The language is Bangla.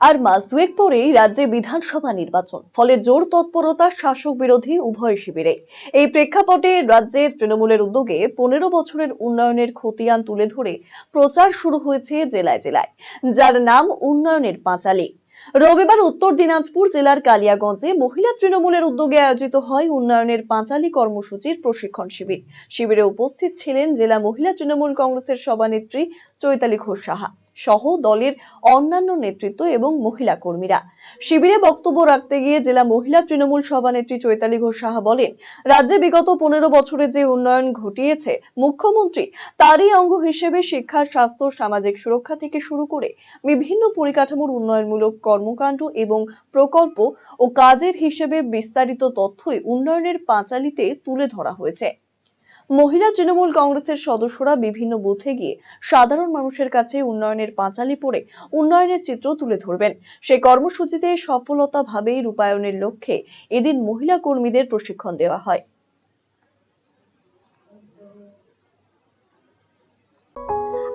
আর মাস দুয়েক পরেই রাজ্যে বিধানসভা নির্বাচন। ফলে জোর তৎপরতা শাসক বিরোধী উভয় শিবিরে। এই প্রেক্ষাপটে রাজ্যে তৃণমূলের উদ্যোগে পনেরো বছরের উন্নয়নের খতিয়ান তুলে ধরে প্রচার শুরু হয়েছে জেলায় জেলায়, যার নাম উন্নয়নের পাঁচালী। রবিবার উত্তর দিনাজপুর জেলার কালিয়াগঞ্জে মহিলা তৃণমূলের উদ্যোগে আয়োজিত হয় উন্নয়নের পাঁচালী কর্মসূচির প্রশিক্ষণ শিবির। শিবিরে উপস্থিত ছিলেন জেলা মহিলা তৃণমূল কংগ্রেসের সভানেত্রী চৈতালি ঘোষ সাহা। সহ দলের অন্যান্য নেতৃত্ব এবং মহিলা কর্মীরা। শিবিরে বক্তব্য রাখতে গিয়ে জেলা মহিলা তৃণমূল সভানেত্রী চৈতালি ঘোষ সাহা বলেন, রাজ্যে বিগত পনেরো বছরে যে উন্নয়ন ঘটিয়েছে মুখ্যমন্ত্রী, তারই অঙ্গ হিসেবে শিক্ষা, স্বাস্থ্য, সামাজিক সুরক্ষা থেকে শুরু করে বিভিন্ন পরিকাঠামোর উন্নয়নমূলক কর্মকাণ্ড এবং প্রকল্প ও কাজের হিসেবে বিস্তারিত তথ্যই উন্নয়নের পাঁচালিতে তুলে ধরা হয়েছে। মহিলা তৃণমূল কংগ্রেসের সদস্যরা বিভিন্ন বুথে গিয়ে সাধারণ মানুষের কাছে উন্নয়নের পাঁচালি পড়ে উন্নয়নের চিত্র তুলে ধরবেন। সেই কর্মসূচিতে সফলতাভাবে রূপায়ণের লক্ষ্যে এদিন মহিলা কর্মীদের প্রশিক্ষণ দেওয়া হয়।